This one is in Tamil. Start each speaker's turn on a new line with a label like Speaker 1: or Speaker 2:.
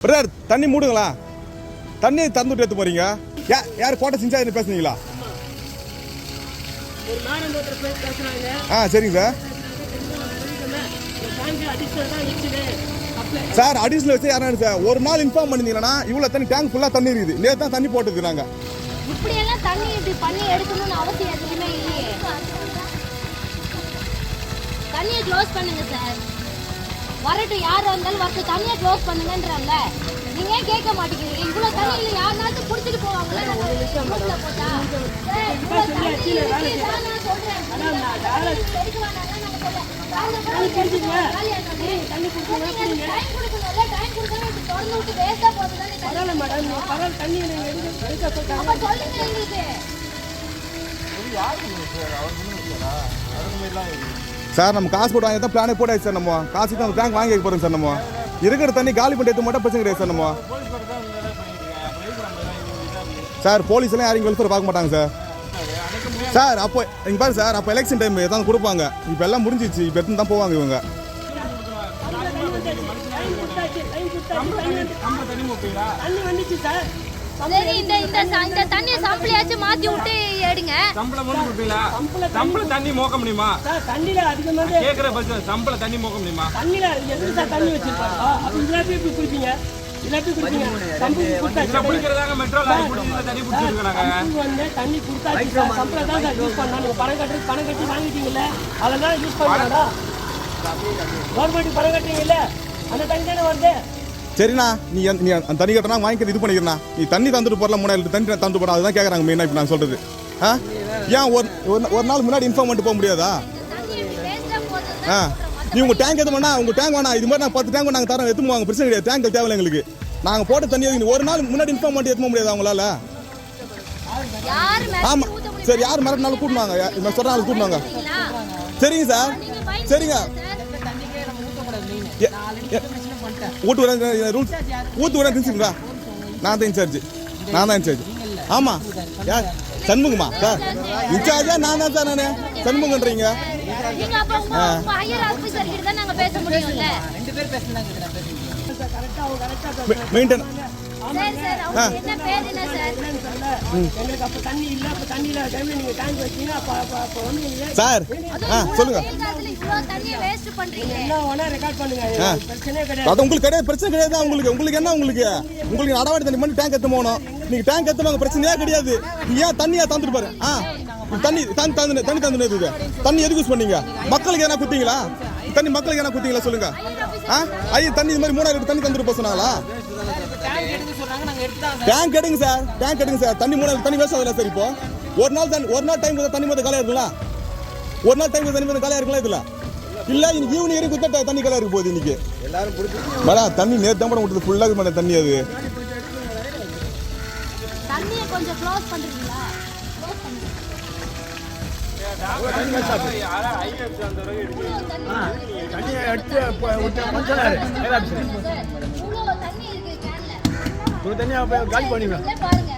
Speaker 1: பிரதர் தண்ணி மூடுங்களா? தண்ணி திறந்துட்டு எடுத்து போறீங்க. யா யார் போட்ட சிஞ்சா என்ன பேசுனீங்களா? ஆ சரிங்க சார். சார் அடிஷனல் வச்சு யாரும் சார்? ஒரு நாள் இன்ஃபார்ம் பண்ணிருந்தீங்கன்னா இவ்வளோ தண்ணி டேங்க் ஃபுல்லாக தண்ணி இருக்குது. நேற்று தான் தண்ணி போட்டுருக்கு நாங்கள்
Speaker 2: இப்படியெல்லாம் தண்ணி இப்படி பண்ணி எடுக்கணும்னு அவசியம் எதுவுமே இல்லையே. தண்ணியை க்ளோஸ் பண்ணுங்க சார். வரட்டும் யார் வந்தாலும் வரட்டும் தண்ணியை க்ளோஸ் பண்ணுங்கன்றாங்க நீங்க ஏன் கேட்க மாட்டேங்கிறீங்க? இவ்வளவு தண்ணியில யாருனாச்சும் புடிச்சிட்டு போவாங்களா? போட்டா. சொல்லுங்க எங்களுக்கு.
Speaker 1: சார் நம்ம காசு போட்டு வாங்கி தான் பிளானே போட்டாச்சு சார் நம்ம காசு தான் பேங்க் வாங்கி வைக்க போகிறோம் சார் நம்ம இருக்கிற தண்ணி காலி பண்ணி எடுத்து மட்டும் பிரச்சனை கிடையாது சார் நம்ம சார் போலீஸ் எல்லாம் யாரையும் வெல்ஃபேர் பார்க்க மாட்டாங்க சார் சார் அப்போ இங்க பாரு சார் அப்போ எலெக்ஷன் டைம் தான் கொடுப்பாங்க இப்போ எல்லாம் முடிஞ்சிச்சு இப்போ எடுத்து தான் போவாங்க இவங்க
Speaker 3: தண்ணி வந்துச்சு சார்
Speaker 2: சரி இந்த இந்த இந்த தண்ணியை சம்பிளியாச்சும் மாத்தி விட்டு எடுங்க.
Speaker 4: சம்பளம் மூணு கொடுப்பீங்களா? சம்பளம் தண்ணி மோக்க முடியுமா?
Speaker 3: சார் தண்ணியில அதிகமாக
Speaker 4: கேக்குற பஸ் சம்பளம் தண்ணி மோக்க முடியுமா?
Speaker 3: தண்ணியில எப்படி சார் தண்ணி வச்சிருப்பாங்க அப்ப இல்லாட்டி எப்படி குடிப்பீங்க? இல்லாட்டி குடிப்பீங்க? தம்பி
Speaker 4: இதுல
Speaker 3: கொடுத்தாச்சு.
Speaker 4: குடிக்கிறதாங்க மெட்ரோ லாரி தண்ணி குடிச்சிருக்காங்க
Speaker 3: வந்து தண்ணி கொடுத்தாச்சு சார். சம்பளம் தான் சார் யூஸ் பண்ணா நீங்க பணம் கட்டி பணம் கட்டி வாங்கிட்டீங்கல்ல? அதெல்லாம் யூஸ் பண்ணாடா கவர்மெண்ட் பணம் கட்டுறீங்கல்ல? அந்த தண்ணி தானே வருது?
Speaker 1: சரிண்ணா நீ நீ அந்த தண்ணி கட்டினா வாங்கிக்கிறது இது பண்ணிக்கிறண்ணா. நீ தண்ணி தந்துட்டு போறல மூணாயிரம் லிட்டர் தண்ணி தந்து போட அதுதான் கேட்குறாங்க மெயினாக இப்போ நான் சொல்றது. ஆ? ஏன் ஒரு ஒரு- நாள் முன்னாடி இன்ஃபார்ம் பண்ணிட்டு போக முடியாதா? ஆ. நீ உங்கள் டேங்க் எது வேணா உங்கள் டேங்க் வேணா இது மாதிரி நான் பத்து டேங்க் நாங்கள் தரோம் எத்துமா பிரச்சனை கிடையாது. டேங்க் தேவையில்லை எங்களுக்கு. நாங்கள் போட்ட தண்ணி ஒரு நாள் முன்னாடி இன்ஃபார்ம் பண்ணி எத்துக்க முடியாது அவங்களால
Speaker 2: ஆமாம்
Speaker 1: சரி யார் மிரட்டினாலும் கூட்டினாங்க இவன் சொல்றாங்க கூட்டினாங்க சரிங்க சார். சரிங்க. ஊட்டு விட ரூல்ஸ் ஊத்து விட தெரிஞ்சுங்களா நான் தான் இன்சார்ஜ் நான் தான் இன்சார்ஜ். ஆமா யார்? சண்முகமா? சார் இன்சார்ஜா நான் தான் சார் நான்? சண்முகன்றீங்க?
Speaker 2: நீங்க அப்ப உங்க உங்க higher officer கிட்ட தான் நாங்க பேச முடியும்ல?
Speaker 3: கரெக்டா அவங்க கரெக்டா
Speaker 1: மெயின்டைன்
Speaker 2: சரி சார் அவங்க என்ன பேர் என்ன சார்?
Speaker 3: எங்களுக்கு அப்ப தண்ணி இல்ல அப்ப தண்ணி இல்லாத டைம்ல நீங்க டேங்க் வச்சீங்க அப்ப அப்ப அப்ப வந்து நீங்க
Speaker 1: சார் ஆ சொல்லுங்க.
Speaker 2: இவ்வளவு தண்ணியை வேஸ்ட் பண்றீங்க.
Speaker 3: என்ன வேணா ரெக்கார்ட் பண்ணுங்க. பிரச்சனையே கிடையாது.
Speaker 1: அது உங்களுக்கு கிடையாது பிரச்சனை கிடையாது உங்களுக்கு. உங்களுக்கு என்ன உங்களுக்கு? உங்களுக்கு நடவடிக்கை தண்ணி பண்ணி டேங்க் எடுத்து போகணும் நீங்க டேங்க் எடுத்து வாங்க பிரச்சனையே கிடையாது. நீங்க ஏன் தண்ணியா தந்துட்டு பாரு ஆ. தண்ணி தண்ணி தந்து தண்ணி தந்து இது தண்ணி எதுக்கு யூஸ் பண்ணீங்க? மக்களுக்கு எதனா குத்தீங்களா தண்ணி மக்களுக்கு என்ன குத்தீங்களா சொல்லுங்க. ஆ? ஐயோ தண்ணி இது மாதிரி மூணாயிரம் லிட்டர் தண்ணி தந்துட்டு போக சொன்னாங்களா? டேங்க் எடுங்க சார் டேங்க் எடுங்க சார் தண்ணி மூணாயிரம் தண்ணி வேஸ்ட் ஆகல சார் இப்போ? ஒரு நாள் தண்ணி ஒரு நாள் டைம் தண்ணி மொத்தம் காலியா இருக்குங்களா? ஒரு நாள் டைம் தண்ணி மொத்தம் காலியா இருக்குங்களா இதுல? இல்ல இன்னைக்கு ஈவினிங் வரைக்கும் குத்த தண்ணி காலியா இருக்கு போகுது இன்னைக்கு. மேடம் தண்ணி நேத்து தான் விட்டது ஃபுல்லாக மேடம் தண்ணி அது.
Speaker 5: தனியாக காலி பண்ணி
Speaker 2: இல்ல பாருங்க.